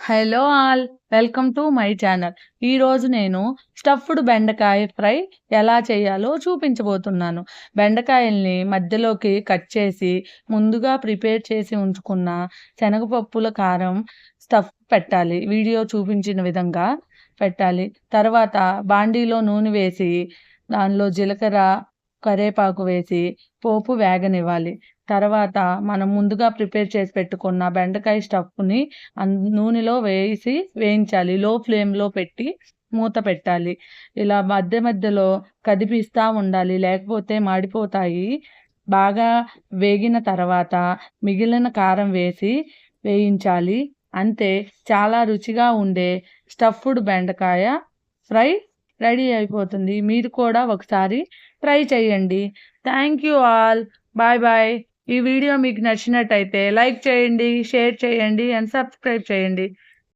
Hello all welcome to my channel. ఈరోజు నేను stuffed బెండకాయ ఫ్రై ఎలా చేయాలో చూపించబోతున్నాను. బెండకాయల్ని మధ్యలోకి కట్ చేసి ముందుగా ప్రిపేర్ చేసి ఉంచుకున్న శనగపప్పుల కారం స్టఫ్ పెట్టాలి. వీడియో చూపించిన విధంగా పెట్టాలి. తర్వాత బాండీలో నూనె వేసి దానిలో జీలకర్ర కరేపాకు వేసి పోపు వేగనివ్వాలి. తర్వాత మనం ముందుగా ప్రిపేర్ చేసి పెట్టుకున్న బెండకాయ స్టఫ్ని నూనెలో వేసి వేయించాలి. లో ఫ్లేమ్లో పెట్టి మూత పెట్టాలి. ఇలా మధ్య మధ్యలో కదిపిస్తూ ఉండాలి. లేకపోతే మాడిపోతాయి. బాగా వేగిన తర్వాత మిగిలిన కారం వేసి వేయించాలి. అంతే. చాలా రుచిగా ఉండే స్టఫ్డ్ బెండకాయ ఫ్రై రెడీ అయిపోతుంది. మీరు కూడా ఒకసారి ట్రై చేయండి. Thank you all. Bye bye. ఈ వీడియో మీకు నచ్చినట్టయితే లైక్ చేయండి షేర్ చేయండి అండ్ సబ్స్క్రైబ్ చేయండి.